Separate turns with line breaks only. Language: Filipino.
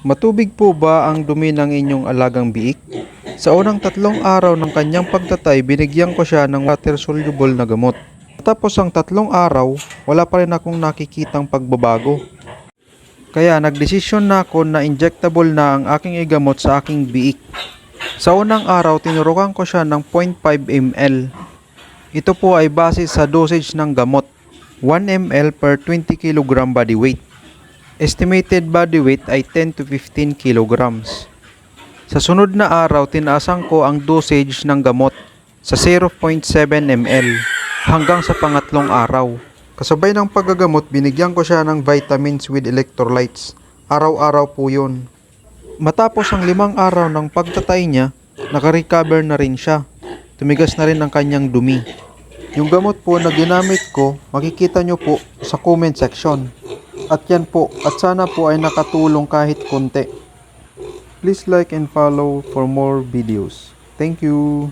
Matubig po ba ang dumi ng inyong alagang biik? Sa unang tatlong araw ng kanyang pagtatay, binigyan ko siya ng water soluble na gamot. Tapos ang tatlong araw, wala pa rin akong nakikitang pagbabago. Kaya nagdesisyon na ako na injectable na ang aking igamot sa aking biik. Sa unang araw, tinurukan ko siya ng 0.5 ml. Ito po ay base sa dosage ng gamot, 1 ml per 20 kg body weight. Estimated body weight ay 10 to 15 kilograms. Sa sunod na araw, tinaasan ko ang dosage ng gamot sa 0.7 ml hanggang sa pangatlong araw. Kasabay ng paggagamot, binigyan ko siya ng vitamins with electrolytes. Araw-araw po yun. Matapos ang limang araw ng pagtatay niya, nakarecover na rin siya. Tumigas na rin ang kanyang dumi. Yung gamot po na ginamit ko, makikita nyo po sa comment section. At yan po, at sana po ay nakatulong kahit konti. Please like and follow for more videos. Thank you.